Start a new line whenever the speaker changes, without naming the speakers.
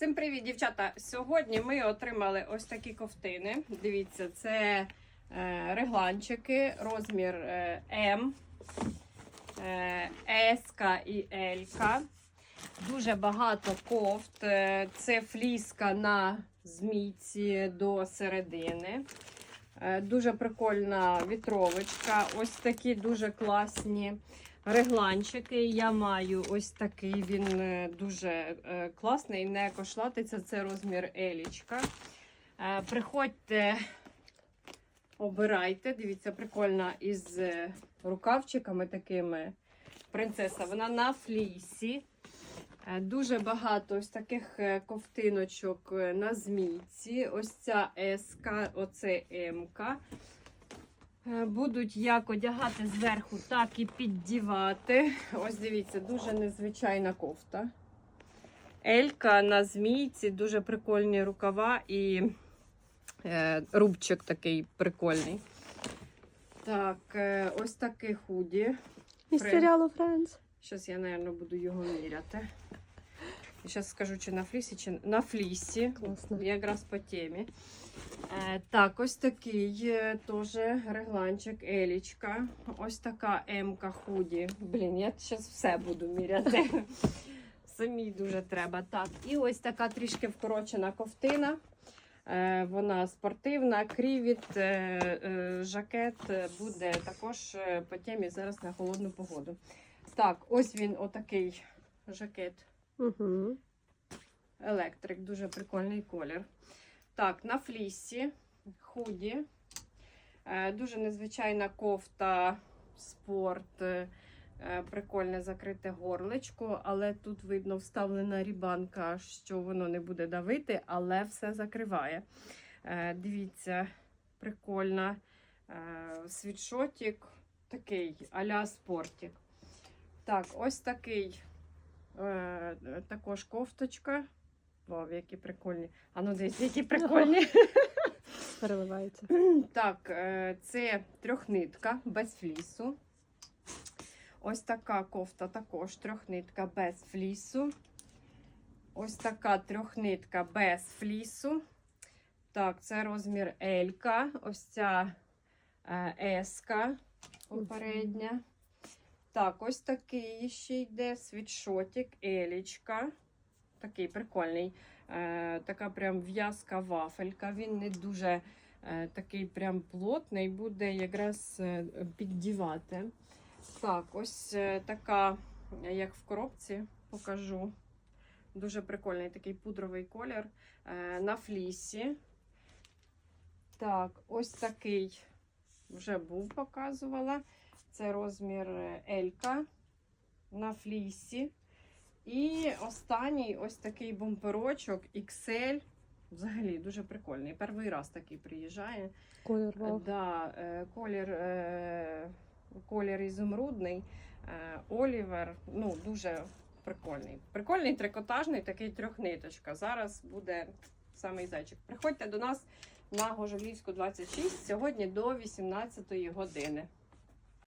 Всім привіт, дівчата! Сьогодні ми отримали ось такі ковтини. Дивіться, це е, регланчики, розмір е, М, е, С і Л. Дуже багато кофт. Е, Це фліска на змійці до середини. Е, Дуже прикольна вітровочка. Ось такі дуже класні регланчики. Я маю ось такий, він е, дуже е, класний, не кошлатиться. Це розмір елічка. Е, Приходьте, обирайте. Дивіться, прикольна із рукавчиками такими. Принцеса, вона на флісі. Дуже багато ось таких ковтиночок на змійці. Ось ця С, оце М. Е, Будуть як одягати зверху, так і піддівати. Ось дивіться, дуже незвичайна кофта. Елька на змійці, дуже прикольні рукава і е, рубчик такий прикольний. Так, е, ось таке худі.
Із серіалу Френдс.
Зараз я, мабуть, буду його міряти. Зараз скажу, чи на флісі, чи на флісі.
Класно.
Якраз по темі. Е, так, ось такий теж регланчик, елічка. Ось така М-ка худі. Блін, я зараз все буду міряти. Самі дуже треба. Так, і ось така трішки вкорочена ковтина. Е, Вона спортивна, крівіт, е, е, жакет буде також по темі зараз на холодну погоду. Так, ось він отакий жакет.
Угу.
Електрик, дуже прикольний колір. Так, на флісі, худі. Е, дуже незвичайна кофта, спорт, е, прикольне закрите горлечко, але тут видно вставлена рібанка, що воно не буде давити, але все закриває. Е, дивіться, прикольна світшотик, такий а-ля спортик. Так, ось такий також кофточка. Вау, які прикольні. А ну дивіться, які прикольні.
Переливається.
Так, е, це трьохнитка без флісу. Ось така кофта також трьохнитка без флісу. Ось така трьохнитка без флісу. Так, це розмір Елька. Ось ця е, Еска попередня. Так, ось такий ще йде світшотик, елічка. Такий прикольний. Е, така прям в'язка вафелька. Він не дуже е, такий прям плотний, буде якраз е, піддівати. Так, ось е, така, як в коробці, покажу. Дуже прикольний такий пудровий колір е, на флісі. Так, ось такий вже був, показувала. Це розмір е, Елька на флісі. І останній ось такий бомперочок XL. Взагалі дуже прикольний. Перший раз такий приїжджає.
Колір.
Да, е, колір, е, колір ізумрудний. Е, Олівер. Ну, дуже прикольний. Прикольний трикотажний, такий трьохниточка. Зараз буде самий зайчик. Приходьте до нас на Гожелівську 26 сьогодні до 18 години.